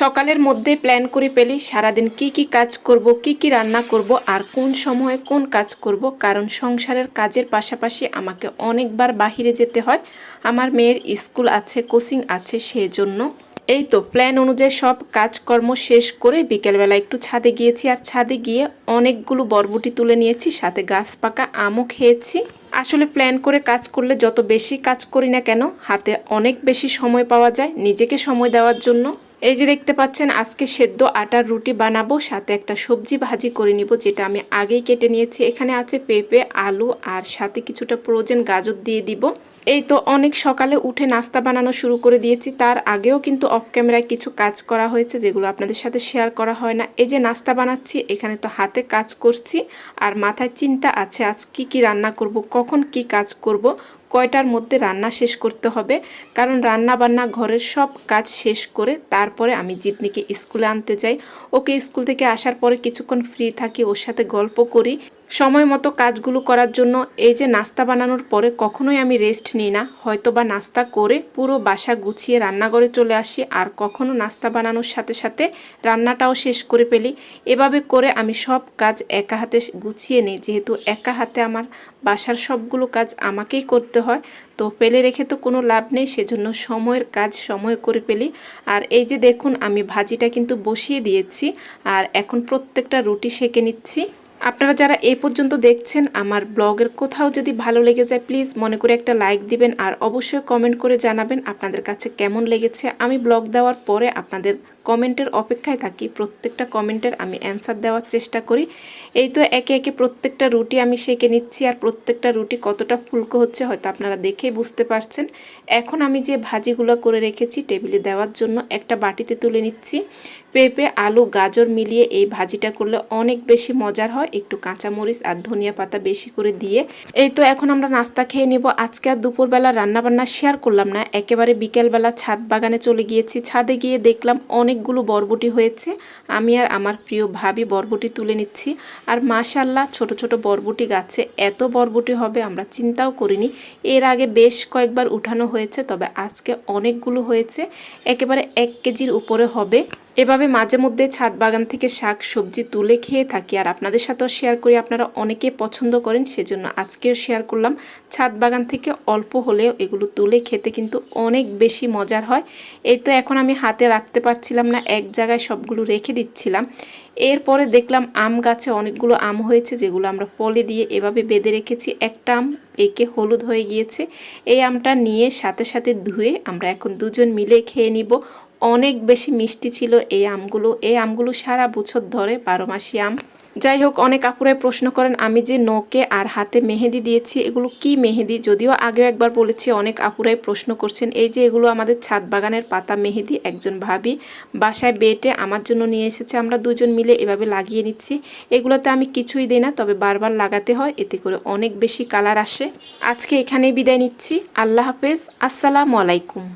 সকালের মধ্যে প্ল্যান করে পেলি সারাদিন কি কি কাজ করব, কি কি রান্না করব আর কোন সময়ে কোন কাজ করব, কারণ সংসারের কাজের পাশাপাশি আমাকে অনেকবার বাহিরে যেতে হয়। আমার মেয়ের স্কুল আছে, কোচিং আছে সেজন্য। এই তো, প্ল্যান অনুযায়ী সব কাজকর্ম শেষ করে বিকেলবেলা একটু ছাদে গিয়েছি আর ছাদে গিয়ে অনেকগুলো বরবটি তুলে নিয়েছি, সাথে গাছ পাকা আমও খেয়েছি। আসলে প্ল্যান করে কাজ করলে যত বেশি কাজ করি না কেন, হাতে অনেক বেশি সময় পাওয়া যায় নিজেকে সময় দেওয়ার জন্য। এই যে দেখতে পাচ্ছেন, আজকে সেদ্ধ আটার রুটি বানাবো, সাথে একটা সবজি ভাজি করে নিব, যেটা আমি আগেই কেটে নিয়েছি। এখানে আছে পেঁপে, আলু, আর সাথে কিছুটা প্রোজেন গাজর দিয়ে দিব। এই তো অনেক সকালে উঠে নাস্তা বানানো শুরু করে দিয়েছি। তার আগেও কিন্তু অফ ক্যামেরায় কিছু কাজ করা হয়েছে, যেগুলো আপনাদের সাথে শেয়ার করা হয় না। এই যে নাস্তা বানাচ্ছি, এখানে তো হাতে কাজ করছি, আর মাথায় চিন্তা আছে আজ কি কি রান্না করব, কখন কি কাজ করব কয়টার মধ্যে রান্না শেষ করতে হবে, কারণ রান্না বান্না ঘরের সব কাজ শেষ করে তারপরে আমি জিতনিকে স্কুলে আনতে যাই। ওকে স্কুল থেকে আসার পরে কিছুক্ষণ ফ্রি থাকি, ওর সাথে গল্প করি। সময় মতো কাজগুলো করার জন্য এই যে নাস্তা বানানোর পরে কখনোই আমি রেস্ট নিই না। হয়তো বা নাস্তা করে পুরো বাসা গুছিয়ে রান্নাঘরে চলে আসি আর কখনো নাস্তা বানানোর সাথে সাথে রান্নাটাও শেষ করে ফেলি। এভাবে করে আমি সব কাজ একা হাতে গুছিয়ে নিই। যেহেতু একা হাতে আমার বাসার সবগুলো কাজ আমাকেই করতে হয়, তো ফেলে রেখে তো কোনো লাভ নেই, সেজন্য সময়ের কাজ সময় করে ফেলি। আর এই যে দেখুন, আমি ভাজিটা কিন্তু বসিয়ে দিয়েছি আর এখন প্রত্যেকটা রুটি সেকে নিচ্ছি। আপনারা যারা এ পর্যন্ত দেখছেন আমার ব্লগের কোথাও যদি ভালো লেগে যায় প্লিজ মনে করে একটা লাইক দিবেন আর অবশ্যই কমেন্ট করে জানাবেন আপনাদের কাছে কেমন লেগেছে। আমি ব্লগ দেওয়ার পরে আপনাদের কমেন্টের অপেক্ষায় থাকি, প্রত্যেকটা কমেন্টের আমি অ্যান্সার দেওয়ার চেষ্টা করি। এই তো একে একে প্রত্যেকটা রুটি আমি সেঁকে নিচ্ছি আর প্রত্যেকটা রুটি কতটা ফুলকো হচ্ছে হয়তো আপনারা দেখেই বুঝতে পারছেন। এখন আমি যে ভাজিগুলো করে রেখেছি, টেবিলে দেওয়ার জন্য একটা বাটিতে তুলে নিচ্ছি। পেঁপে, আলু, গাজর মিলিয়ে এই ভাজিটা করলে অনেক বেশি মজার হয় একটু কাঁচামরিচ আর ধনিয়া পাতা বেশি করে দিয়ে। এই তো এখন আমরা নাস্তা খেয়ে নিব। আজকে আর দুপুরবেলা রান্নাবান্না শেয়ার করলাম না। একেবারে বিকেলবেলা ছাদ বাগানে চলে গিয়েছি। ছাদে গিয়ে দেখলাম অনেকগুলো বরবটি হয়েছে। আমি আর আমার প্রিয় ভাবি বরবটি তুলে নিচ্ছি। আর মাশাল্লাহ ছোট ছোট বরবটি গাছে এত বরবটি হবে, আমরা চিন্তাও করিনি। এর আগে বেশ কয়েকবার উঠানো হয়েছে, তবে আজকে অনেকগুলো হয়েছে। একেবারে এক কেজির উপরে হবে। এভাবে মাঝে মধ্যে ছাদ বাগান থেকে শাক সবজি তুলে খেয়ে থাকি। আর আপনাদের সাথেও শেয়ার করি, আপনারা অনেকে পছন্দ করেন, সেজন্য আজকেও শেয়ার করলাম। ছাদ বাগান থেকে অল্প হলেও এগুলো তুলে খেতে কিন্তু অনেক বেশি মজার হয়। এই তো এখন আমি হাতে রাখতে পারছিলাম না, এক জায়গায় সবগুলো রেখে দিচ্ছিলাম। এরপরে দেখলাম আম গাছে অনেকগুলো আম হয়েছে, যেগুলো আমরা পলে দিয়ে এভাবে বেঁধে রেখেছি। একটা আম পেকে হলুদ হয়ে গিয়েছে। এই আমটা নিয়ে সাথে সাথে ধুয়ে আমরা এখন দুজন মিলে খেয়ে নিব। অনেক বেশি মিষ্টি ছিল এই আমগুলো। এই আমগুলো সারা বছর ধরে বারো মাসি আম। যাই হোক, অনেক আপুরাই প্রশ্ন করেন, আমি যে নখে আর হাতে মেহেদি দিয়েছি, এগুলো কি মেহেদি? যদিও আগেও একবার বলেছি, অনেক আপুরাই প্রশ্ন করছেন, এই যে এগুলো আমাদের ছাদ বাগানের পাতা মেহেদি, একজন ভাবি বাসায় বেটে আমার জন্য নিয়ে এসেছে, আমরা দুজন মিলে এভাবে লাগিয়ে নিচ্ছি। এগুলোতে আমি কিছুই দিই না, তবে বারবার লাগাতে হয়, এতে করে অনেক বেশি কালার আসে। আজকে এখানেই বিদায় নিচ্ছি। আল্লাহ হাফেজ। আসসালামু আলাইকুম।